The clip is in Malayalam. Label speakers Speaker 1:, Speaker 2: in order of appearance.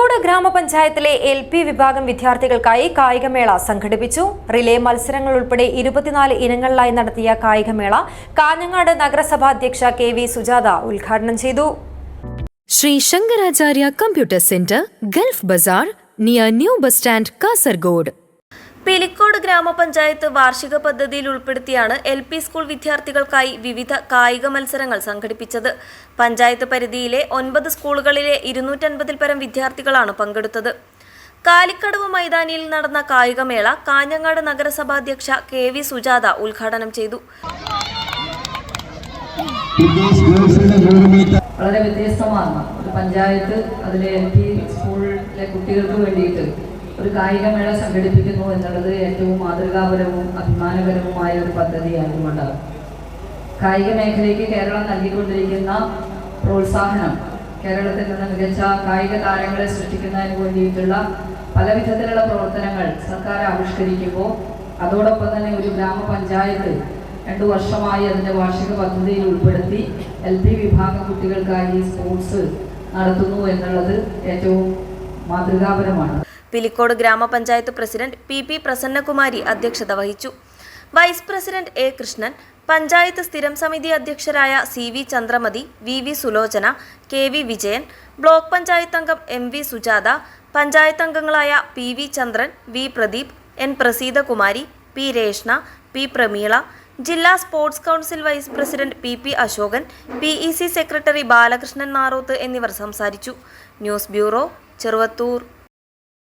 Speaker 1: പിലിക്കോട് ഗ്രാമപഞ്ചായത്തിലെ എൽ പി വിഭാഗം വിദ്യാർത്ഥികൾക്കായി കായികമേള സംഘടിപ്പിച്ചു. റിലേ മത്സരങ്ങൾ ഉൾപ്പെടെ ഇരുപത്തിനാല് ഇനങ്ങളിലായി നടത്തിയ കായികമേള കാഞ്ഞങ്ങാട് നഗരസഭാ അധ്യക്ഷ കെ വി സുജാത ഉദ്ഘാടനം ചെയ്തു.
Speaker 2: Sri Shankaracharya computer centre Gulf bazaar near new bus stand Kasaragod.
Speaker 3: Pilicode ഗ്രാമപഞ്ചായത്ത് വാർഷിക പദ്ധതിയിൽ ഉൾപ്പെടുത്തിയാണ് എൽ പി സ്കൂൾ വിദ്യാർത്ഥികൾക്കായി വിവിധ കായിക മത്സരങ്ങൾ സംഘടിപ്പിച്ചത്. പഞ്ചായത്ത് പരിധിയിലെ ഒൻപത് സ്കൂളുകളിലെ ഇരുന്നൂറ്റൻപതിൽ പരം വിദ്യാർത്ഥികളാണ് പങ്കെടുത്തത്. കാലിക്കടവ് മൈതാനിയിൽ നടന്ന കായികമേള കാഞ്ഞങ്ങാട് നഗരസഭാധ്യക്ഷ കെ വി സുജാത ഉദ്ഘാടനം ചെയ്തു.
Speaker 4: വളരെ വ്യത്യസ്തമാണ്. പഞ്ചായത്ത് അതിലെ എൽ പി സ്കൂളിലെ കുട്ടികൾക്ക് വേണ്ടിയിട്ട് ഒരു കായികമേള സംഘടിപ്പിക്കുന്നു എന്നുള്ളത് ഏറ്റവും മാതൃകാപരവും അഭിമാനകരവുമായ ഒരു പദ്ധതിയായതുകൊണ്ടാണ് കായിക മേഖലയ്ക്ക് കേരളം നൽകിക്കൊണ്ടിരിക്കുന്ന പ്രോത്സാഹനം കേരളത്തിൽ നിന്ന് മികച്ച കായിക താരങ്ങളെ സൃഷ്ടിക്കുന്നതിന് വേണ്ടിയിട്ടുള്ള പല വിധത്തിലുള്ള പ്രവർത്തനങ്ങൾ സർക്കാർ ആവിഷ്കരിക്കുമ്പോൾ അതോടൊപ്പം തന്നെ ഒരു ഗ്രാമപഞ്ചായത്ത് രണ്ടു വർഷമായി അതിന്റെ വാർഷിക പദ്ധതിയിൽ ഉൾപ്പെടുത്തി എൽ പി വിഭാഗം കുട്ടികൾക്കായി സ്പോർട്സ് നടത്തുന്നു എന്നുള്ളത് ഏറ്റവും മാതൃകാപരമാണ്.
Speaker 3: പിലിക്കോട് ഗ്രാമപഞ്ചായത്ത് പ്രസിഡന്റ് പി പി പ്രസന്നകുമാരി അധ്യക്ഷത വഹിച്ചു. Vice president A Krishnan panchayat സ്ഥിരം സമിതി അധ്യക്ഷരായ C V Chandramathi V V Sulochana K V Vijayan block panchayat അംഗം എം വി സുജാത പഞ്ചായത്ത് അംഗങ്ങളായ P V Chandran V Pradeep N Praseethakumari P Reshna P Prameela ജില്ലാ sports council vice president P P Ashokan P E C secretary Balakrishnan Naroth എന്നിവർ സംസാരിച്ചു. News bureau Cheruvathur.